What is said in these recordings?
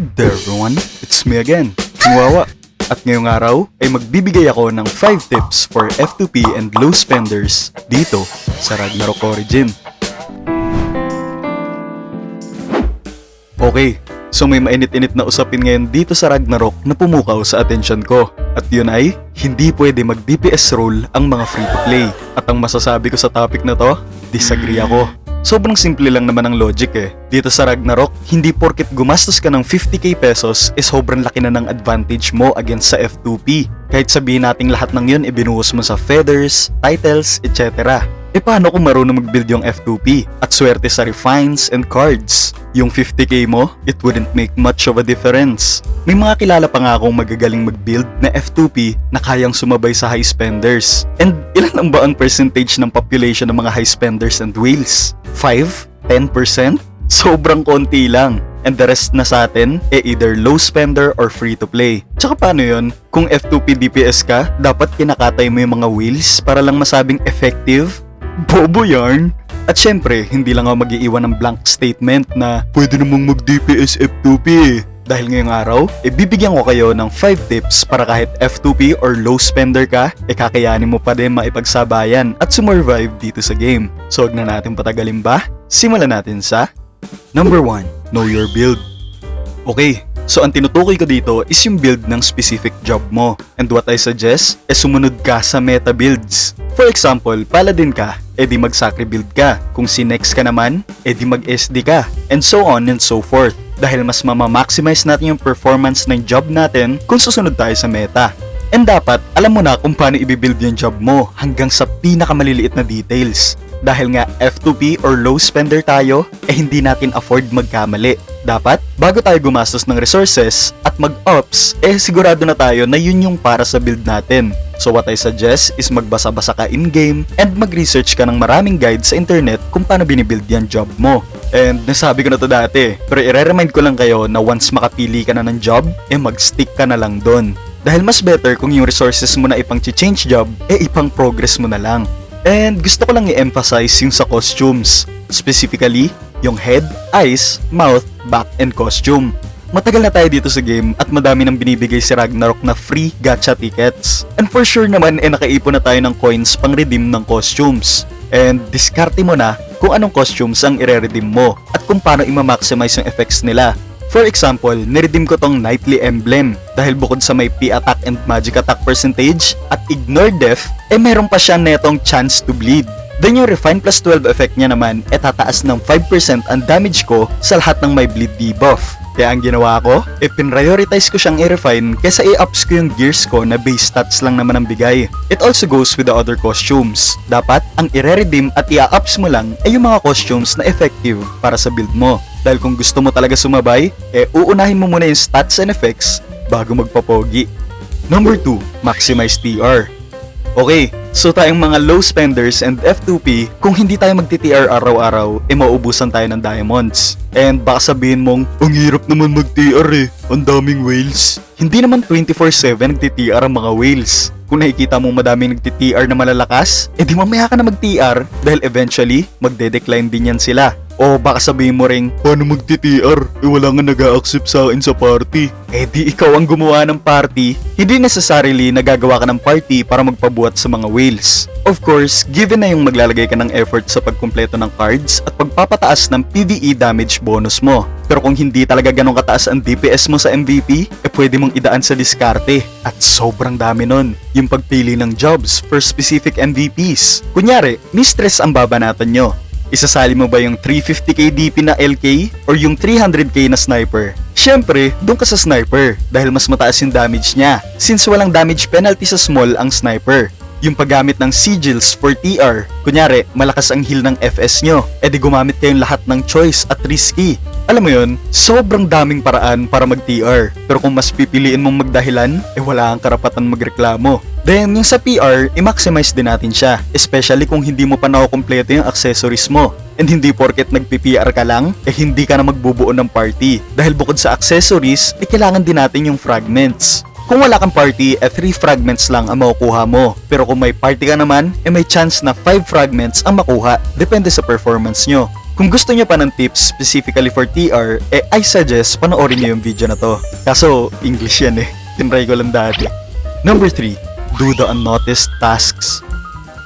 Day everyone, it's me again, Chihuahua. At ngayong araw ay magbibigay ako ng 5 tips for F2P and low spenders dito sa Ragnarok Origin. Okay, so may mainit-init na usapin ngayon dito sa Ragnarok na pumukaw sa atensyon ko. At yun ay, hindi pwede mag-DPS role ang mga free-to-play. At ang masasabi ko sa topic na to, disagree ako. Sobrang simple lang naman ang logic eh. Dito sa Ragnarok, hindi porket gumastos ka ng 50k pesos is sobrang laki na ng advantage mo against sa F2P. Kahit sabihin nating lahat ng yun ibinuhos mo sa feathers, titles, etc. E paano kung marunong mag-build yung F2P at swerte sa refines and cards? Yung 50k mo, it wouldn't make much of a difference. May mga kilala pa nga akong magagaling mag-build na F2P na kayang sumabay sa high spenders. And ilan ang ba ang percentage ng population ng mga high spenders and whales? 5? 10%? Sobrang konti lang. And the rest na sa atin, eh either low spender or free to play. Tsaka paano yun? Kung F2P DPS ka, dapat kinakatay mo yung mga wheels para lang masabing effective? Bobo yarn! At syempre, hindi lang ako mag-iiwan ng blank statement na pwede namang mag-DPS F2P eh. Dahil ngayong araw, ibibigyan ko kayo ng 5 tips para kahit F2P or low spender ka, e kakayanin mo pa din maipagsabayan at sumurvive dito sa game. So huwag na natin patagalin ba? Simulan natin sa Number 1. Know your build. Okay, so ang tinutukoy ko dito is yung build ng specific job mo. And what I suggest is sumunod ka sa meta builds. For example, paladin ka, edi mag-sacri build ka. Kung si Nex ka naman, edi mag-SD ka. And so on and so forth. Dahil mas mamamaximize natin yung performance ng job natin kung susunod tayo sa meta. And dapat, alam mo na kung paano i-build yung job mo hanggang sa pinakamaliliit na details. Dahil nga F2P or low spender tayo, eh hindi natin afford magkamali. Dapat, bago tayo gumastos ng resources at mag-ops, eh sigurado na tayo na yun yung para sa build natin. So what I suggest is magbasa-basa ka in-game and mag-research ka ng maraming guide sa internet kung paano binibuild yan job mo. And nasabi ko na to dati, pero i-remind ko lang kayo na once makapili ka na ng job, eh mag-stick ka na lang doon. Dahil mas better kung yung resources mo na ipang change job, eh ipang progress mo na lang. And gusto ko lang i-emphasize yung sa costumes. Specifically, yung head, eyes, mouth, back, and costume. Matagal na tayo dito sa game at madami nang binibigay si Ragnarok na free gacha tickets. And for sure naman, eh nakaipon na tayo ng coins pang redeem ng costumes. And diskarte mo na kung anong costumes ang ire-redeem mo at kung paano i-maximize yung effects nila. For example, niredeem ko tong Knightly Emblem dahil bukod sa may P-attack and magic attack percentage at ignore death, eh meron pa siya netong chance to bleed. Then yung Refine plus 12 effect niya naman, eh tataas ng 5% ang damage ko sa lahat ng may bleed debuff. Kaya ang ginawa ko, eh pinrioritize ko siyang i-refine kesa i-ups ko yung gears ko na base stats lang naman ang bigay. It also goes with the other costumes. Dapat, ang i-redeem at i-ups mo lang ay yung mga costumes na effective para sa build mo. Dahil kung gusto mo talaga sumabay, eh uunahin mo muna yung stats and effects bago magpapogi. Number 2, maximize TR. Okay, so tayong mga low spenders and F2P, kung hindi tayo magti-TR araw-araw, eh mauubusan tayo ng diamonds. And baka sabihin mong, ang hirap naman mag-TR eh, ang daming whales. Hindi naman 24-7 nagti-TR ang mga whales. Kung nakikita mo madaming nagti-TR na malalakas, eh di mamaya ka na mag-TR dahil eventually, magde-decline din yan sila. O baka sabihin mo ring, paano magti-TR? Eh wala nga nag-accept sa akin sa party. Eh di ikaw ang gumawa ng party, hindi necessarily nagagawa ka ng party para magpabuhat sa mga whales. Of course, given na yung maglalagay ka ng effort sa pagkumpleto ng cards at pagpapataas ng PvE damage bonus mo. Pero kung hindi talaga ganun kataas ang DPS mo sa MVP, eh pwede mong idaan sa diskarte. At sobrang dami nun, yung pagpili ng jobs for specific MVPs. Kunyari, mistress ang babanatan nyo. Isasali mo ba yung 350k DP na LK or yung 300k na sniper? Siyempre, doon ka sa sniper dahil mas mataas yung damage niya since walang damage penalty sa small ang sniper. Yung paggamit ng sigils for TR, kunyari, malakas ang heal ng FS nyo, edi gumamit kayong lahat ng choice at risky. Alam mo yun, sobrang daming paraan para mag-TR. Pero kung mas pipiliin mong magdahilan, eh wala kang karapatan magreklamo. Then, yung sa PR, i-maximize din natin siya. Especially kung hindi mo pa nakukompleto yung accessories mo. And hindi porket nagpi-PR ka lang, eh hindi ka na magbubuo ng party. Dahil bukod sa accessories, eh kailangan din natin yung fragments. Kung wala kang party, eh 3 fragments lang ang makukuha mo. Pero kung may party ka naman, eh may chance na 5 fragments ang makuha. Depende sa performance nyo. Kung gusto nyo pa ng tips specifically for TR, eh I suggest panoorin nyo yung video na to. Kaso, English yan eh. Tinry ko lang dati. Number 3. Do the unnoticed tasks.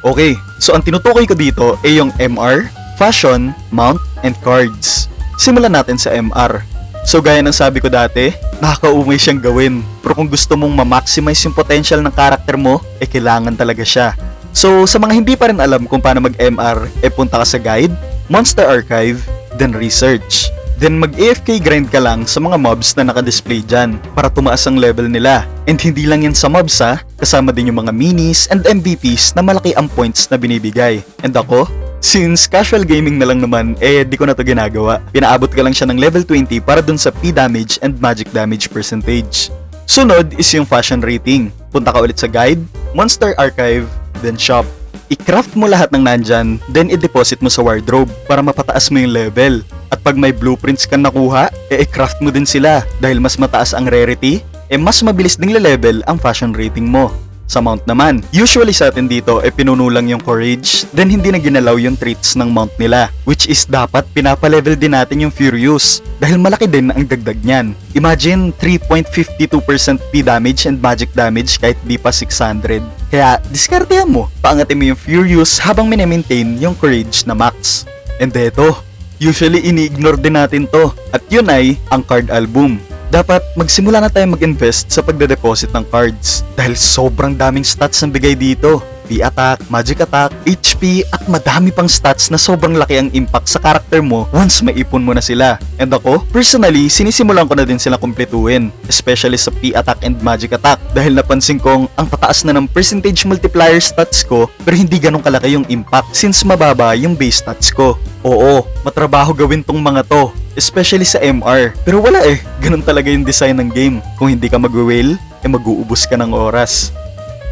Okay, so ang tinutukoy ko dito ay yung MR, Fashion, Mount, and Cards. Simulan natin sa MR. So gaya ng sabi ko dati, nakakaumay siyang gawin. Pero kung gusto mong ma-maximize yung potential ng karakter mo, eh kailangan talaga siya. So sa mga hindi pa rin alam kung paano mag-MR, eh punta ka sa guide, Monster Archive, then research. Then mag-AFK grind ka lang sa mga mobs na nakadisplay dyan para tumaas ang level nila. And hindi lang yan sa mobs ha, kasama din yung mga minis and MVPs na malaki ang points na binibigay. And ako, Since casual gaming na lang naman, eh di ko na to ginagawa. Pinaabot ka lang siya ng level 20 para dun sa P damage and magic damage percentage. Sunod is yung fashion rating. Punta ka ulit sa guide, monster archive, then shop. I-craft mo lahat ng nandyan, then i-deposit mo sa wardrobe para mapataas mo yung level. At pag may blueprints ka nakuha, eh i-craft mo din sila dahil mas mataas ang rarity, eh mas mabilis ding level ang fashion rating mo. Sa mount naman, usually sa atin dito ay pinuno lang yung courage, then hindi na ginalaw yung traits ng mount nila, which is dapat pinapalevel din natin yung furious, dahil malaki din ang dagdag niyan. Imagine 3.52% P damage and magic damage kahit di pa 600. Kaya, diskartehan mo, paangatin mo yung furious habang minimaintain yung courage na max. And eto, usually ini-ignore din natin to, at yun ay ang card album dapat magsimula na tayo mag-invest sa pagde-deposit ng cards dahil sobrang daming stats ang bigay dito. P-attack, magic attack, HP, at madami pang stats na sobrang laki ang impact sa karakter mo once maipon mo na sila. And ako, personally, sinisimulan ko na din sila kumpletuhin, especially sa P-attack and magic attack dahil napansin kong ang tataas na ng percentage multiplier stats ko pero hindi ganun kalaki yung impact since mababa yung base stats ko. Oo, matrabaho gawin tong mga to, especially sa MR. Pero wala eh, ganun talaga yung design ng game. Kung hindi ka mag-whale, eh mag-uubos ka ng oras.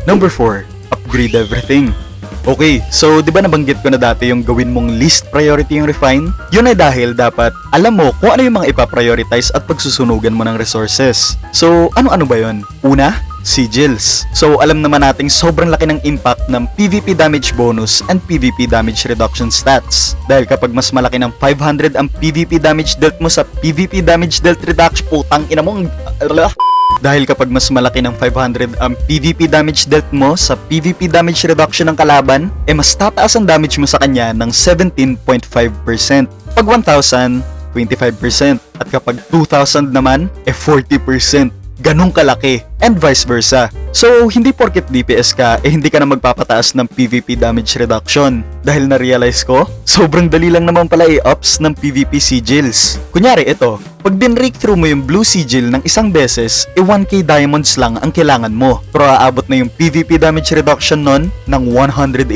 Number 4, upgrade everything. Okay, so di ba nabanggit ko na dati yung gawin mong least priority yung refine? Yun ay dahil dapat alam mo kung ano yung mga ipaprioritize at pagsusunugan mo ng resources. So, ano-ano ba yun? Una, sigils. So alam naman nating sobrang laki ng impact ng PvP damage bonus and PvP damage reduction stats. Dahil kapag mas malaki ng 500 ang PvP damage dealt mo sa PvP damage dealt reduction, putang ina mo, dahil kapag mas malaki ng 500 ang PvP damage dealt mo sa PvP damage reduction ng kalaban, eh mas tataas ang damage mo sa kanya ng 17.5%. Pag 1,000, 25%. At kapag 2,000 naman, eh 40% ganong kalaki and vice versa. So, hindi porket DPS ka, eh hindi ka na magpapataas ng PvP damage reduction. Dahil na-realize ko, sobrang dali lang naman pala i-ups ng PvP sigils. Kunyari ito, pag din-rake through mo yung blue sigil ng isang beses, e 1k diamonds lang ang kailangan mo. Pero aabot na yung PvP damage reduction nun ng 180.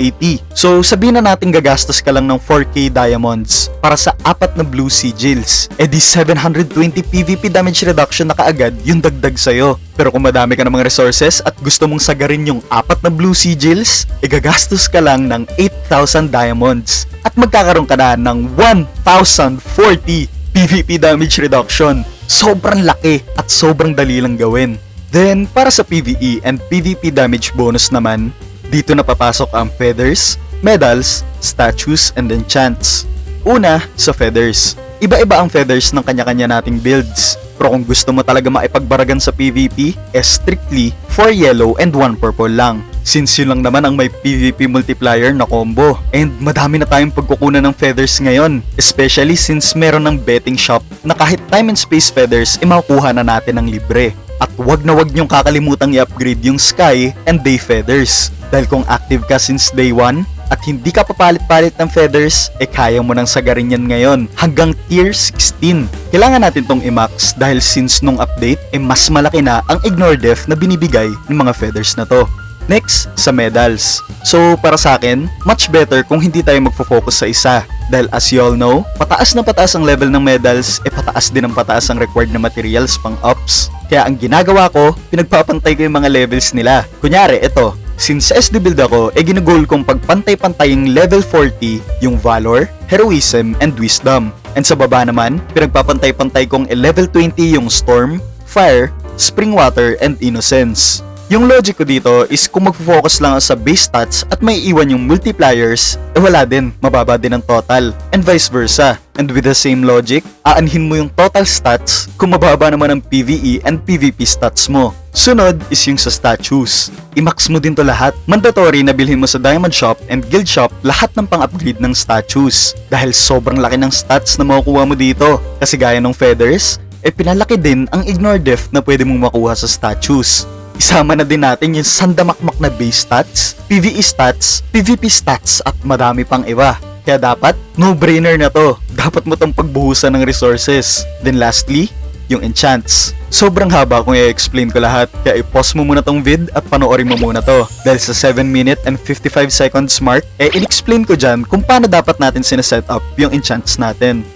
So sabihin na natin gagastos ka lang ng 4k diamonds para sa apat na blue sigils. E di 720 PvP damage reduction na kaagad yung dagdag sa'yo. Pero kung madami ka ng mga resources at gusto mong sagarin yung apat na blue sigils, e gagastos ka lang ng 8,000 diamonds. At magkakaroon ka na ng 1,040 PvP damage reduction. Sobrang laki at sobrang dali lang gawin. Then, para sa PvE and PvP damage bonus naman, dito na papasok ang feathers, medals, statues, and enchants. Una, sa feathers. Iba-iba ang feathers ng kanya-kanya nating builds. Pero kung gusto mo talaga maipagbaragan sa PvP, eh strictly 4 yellow and 1 purple lang. Since yun lang naman ang may PvP multiplier na combo. And madami na tayong pagkukunan ng feathers ngayon. Especially since meron ng betting shop na kahit time and space feathers, eh makukuha na natin ng libre. At wag na wag niyong kakalimutan i-upgrade yung sky and day feathers. Dahil kung active ka since day 1, at hindi ka papalit-palit ng feathers, eh kaya mo nang sagarin yan ngayon hanggang tier 16. Kailangan natin tong i-max dahil since nung update, eh mas malaki na ang ignore def na binibigay ng mga feathers na to. Next, sa medals. So, para sa akin, much better kung hindi tayo magfo-focus sa isa. Dahil as you all know, pataas na pataas ang level ng medals, e pataas din ang pataas ang required na materials pang ups. Kaya ang ginagawa ko, pinagpapantay ko yung mga levels nila. Kunyari, ito, Since SD build ako, e ginugol kong pagpantay-pantaying level 40 yung Valor, Heroism, and Wisdom. And sa baba naman, pinagpapantay-pantay kong e level 20 yung Storm, Fire, Spring Water, and Innocence. Yung logic ko dito is kung mag-focus lang sa base stats at may iwan yung multipliers, eh wala din, mababa din ang total. And vice versa. And with the same logic, aanhin mo yung total stats kung mababa naman ang PvE and PvP stats mo. Sunod is yung sa statues. I-max mo din to lahat. Mandatory na bilhin mo sa Diamond Shop and Guild Shop lahat ng pang-upgrade ng statues. Dahil sobrang laki ng stats na makukuha mo dito. Kasi gaya ng feathers, eh pinalaki din ang ignore def na pwede mong makuha sa statues. Isama na din natin yung sandamakmak na base stats, PvE stats, PvP stats at madami pang iba. Kaya dapat, no-brainer na to. Dapat mo tong pagbuhusan ng resources. Then lastly, yung enchants. Sobrang haba kung i-explain ko lahat, kaya i-pause mo muna tong vid at panoorin mo muna to. Dahil sa 7 minute and 55 seconds mark, eh in-explain ko dyan kung paano dapat natin sineset up yung enchants natin.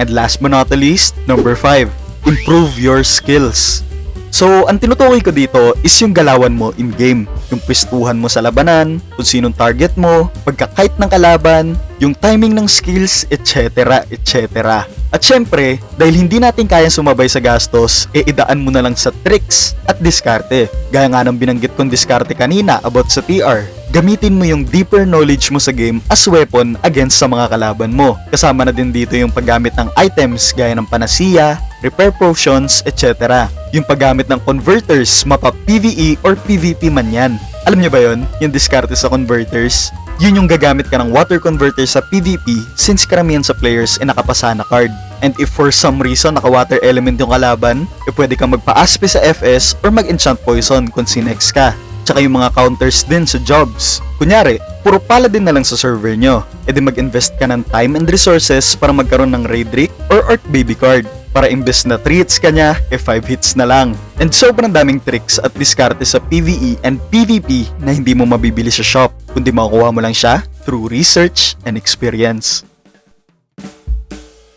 And last but not the least, number 5, improve your skills. So, ang tinutukoy ko dito is yung galawan mo in-game. Yung pwestuhan mo sa labanan, kung sinong target mo, pagkakite ng kalaban, yung timing ng skills, etc. etc. At syempre, dahil hindi natin kayang sumabay sa gastos, e idaan mo na lang sa tricks at diskarte. Gaya nga ng binanggit kong diskarte kanina about sa TR. Gamitin mo yung deeper knowledge mo sa game as weapon against sa mga kalaban mo. Kasama na din dito yung paggamit ng items gaya ng panacea, repair potions, etc. Yung paggamit ng converters, mapa PvE or PvP man yan. Alam niyo ba yon? Yung diskarte sa converters? Yun yung gagamit ka ng water converter sa PvP since karamihan sa players ay nakapasa na card. And if for some reason naka-water element yung kalaban, eh pwede kang magpa-aspe sa FS or mag-enchant poison kung sinex ka. Tsaka yung mga counters din sa jobs. Kunyari, puro paladin na lang sa server nyo. E di mag-invest ka ng time and resources para magkaroon ng raid Rick or Orc Baby card. Para imbes na 3 hits ka niya, e 5 hits na lang. And sobrang daming tricks at diskarte sa PvE and PvP na hindi mo mabibili sa shop, kundi makukuha mo lang siya through research and experience.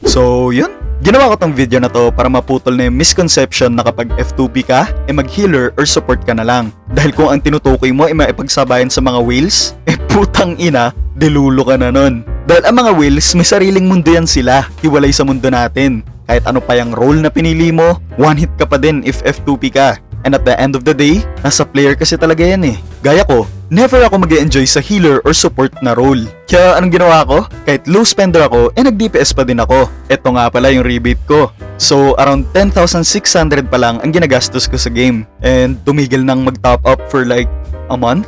So, yun. Ginawa ko tong video na to para maputol na yung misconception na kapag F2P ka, eh mag-healer or support ka na lang. Dahil kung ang tinutukoy mo ay maipagsabayan sa mga whales, eh putang ina, delulo ka na nun. Dahil ang mga whales, may sariling mundo yan sila, hiwalay sa mundo natin. Kahit ano pa yung role na pinili mo, one hit ka pa din if F2P ka. And at the end of the day, nasa player kasi talaga yan eh. Gaya ko, never ako mag enjoy sa healer or support na role. Kaya anong ginawa ko? Kahit low spender ako, eh nag-DPS pa din ako. Ito nga pala yung rebate ko. So, around 10,600 pa lang ang ginagastos ko sa game. And tumigil nang mag-top up for like a month.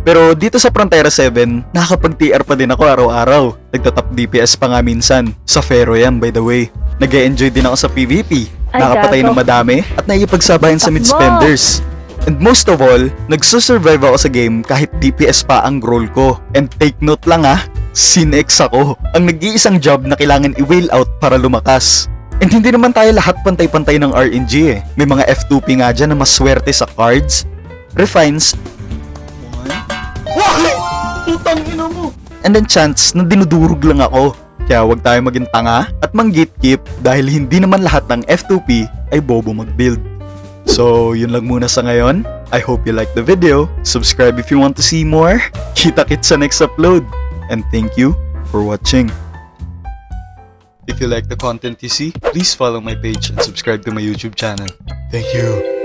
Pero dito sa Frontera 7, nakakapag-TR pa din ako araw-araw. Nagtatap DPS pa nga minsan. Sa Fero yan, by the way. nag enjoy din ako sa PvP. Ay, Nakapatay ng madami at naipagsabayan sa Takbo! mid-spenders. And most of all, nagsusurvive ako sa game kahit DPS pa ang role ko. And take note lang ah, Sinex ako. Ang nag-iisang job na kailangan i-whale out para lumakas. And hindi naman tayo lahat pantay-pantay ng RNG eh. May mga F2P nga dyan na mas swerte sa cards, refines, Why? Putang ina mo! And then chance na dinudurog lang ako. Kaya wag tayo maging tanga at mang-gatekeep dahil hindi naman lahat ng F2P ay bobo mag-build. So, yun lang muna sa ngayon. I hope you liked the video. Subscribe if you want to see more. Kita-kits sa next upload. And thank you for watching. If you like the content you see, please follow my page and subscribe to my YouTube channel. Thank you.